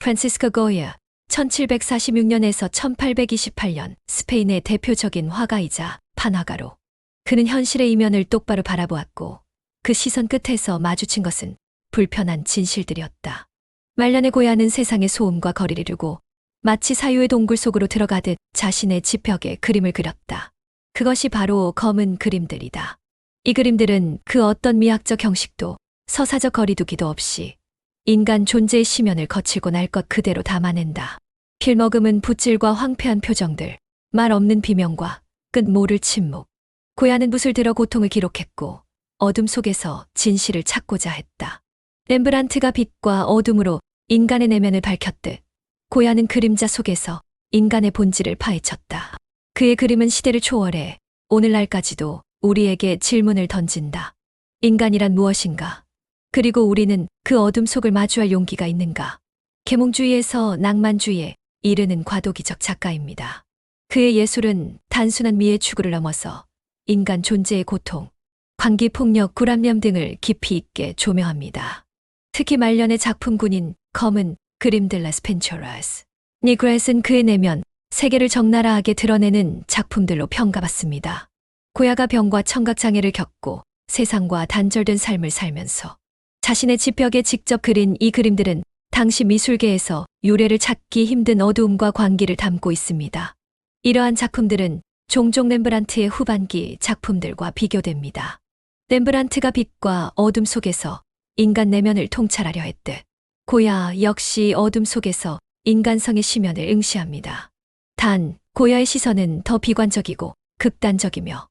프란시스코 고야 1746년에서 1828년 스페인의 대표적인 화가이자 판화가로 그는 현실의 이면을 똑바로 바라보았고 그 시선 끝에서 마주친 것은 불편한 진실들이었다. 말년의 고야는 세상의 소음과 거리를 두고 마치 사유의 동굴 속으로 들어가듯 자신의 지벽에 그림을 그렸다. 그것이 바로 검은 그림들이다. 이 그림들은 그 어떤 미학적 형식도 서사적 거리두기도 없이 인간 존재의 심연을 거칠고 날 것 그대로 담아낸다. 필먹음은 붓질과 황폐한 표정들, 말 없는 비명과 끝 모를 침묵. 고야는 붓을 들어 고통을 기록했고 어둠 속에서 진실을 찾고자 했다. 렘브란트가 빛과 어둠으로 인간의 내면을 밝혔듯 고야는 그림자 속에서 인간의 본질을 파헤쳤다. 그의 그림은 시대를 초월해 오늘날까지도 우리에게 질문을 던진다. 인간이란 무엇인가? 그리고 우리는 그 어둠 속을 마주할 용기가 있는가? 계몽주의에서 낭만주의에 이르는 과도기적 작가입니다. 그의 예술은 단순한 미의 추구를 넘어서 인간 존재의 고통, 광기 폭력, 불안념 등을 깊이 있게 조명합니다. 특히 말년의 작품군인 검은 그림들 라 스 펜초라스. 니그렛은 그의 내면, 세계를 적나라하게 드러내는 작품들로 평가받습니다. 고야가 병과 청각장애를 겪고 세상과 단절된 삶을 살면서 자신의 지벽에 직접 그린 이 그림들은 당시 미술계에서 유래를 찾기 힘든 어두움과 광기를 담고 있습니다. 이러한 작품들은 종종 렘브란트의 후반기 작품들과 비교됩니다. 렘브란트가 빛과 어둠 속에서 인간 내면을 통찰하려 했듯 고야 역시 어둠 속에서 인간성의 심연을 응시합니다. 단, 고야의 시선은 더 비관적이고 극단적이며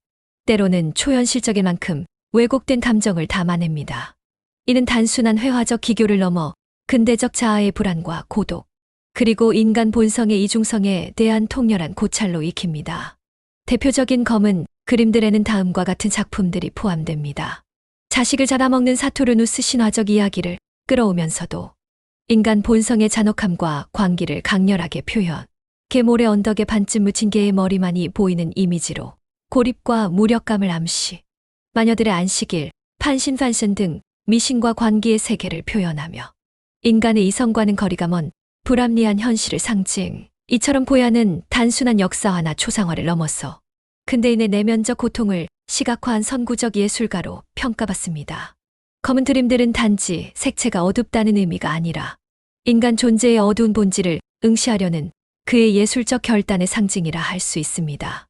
때로는 초현실적일 만큼 왜곡된 감정을 담아냅니다. 이는 단순한 회화적 기교를 넘어 근대적 자아의 불안과 고독, 그리고 인간 본성의 이중성에 대한 통렬한 고찰로 익힙니다. 대표적인 검은 그림들에는 다음과 같은 작품들이 포함됩니다. 자식을 잡아먹는 사토르누스 신화적 이야기를 끌어오면서도 인간 본성의 잔혹함과 광기를 강렬하게 표현. 개모래 언덕에 반쯤 묻힌 개의 머리만이 보이는 이미지로 고립과 무력감을 암시. 마녀들의 안식일, 판신판신 등 미신과 관계의 세계를 표현하며 인간의 이성과는 거리가 먼 불합리한 현실을 상징. 이처럼 고야는 단순한 역사화나 초상화를 넘어서 근대인의 내면적 고통을 시각화한 선구적 예술가로 평가받습니다. 검은 드림들은 단지 색채가 어둡다는 의미가 아니라 인간 존재의 어두운 본질을 응시하려는 그의 예술적 결단의 상징이라 할 수 있습니다.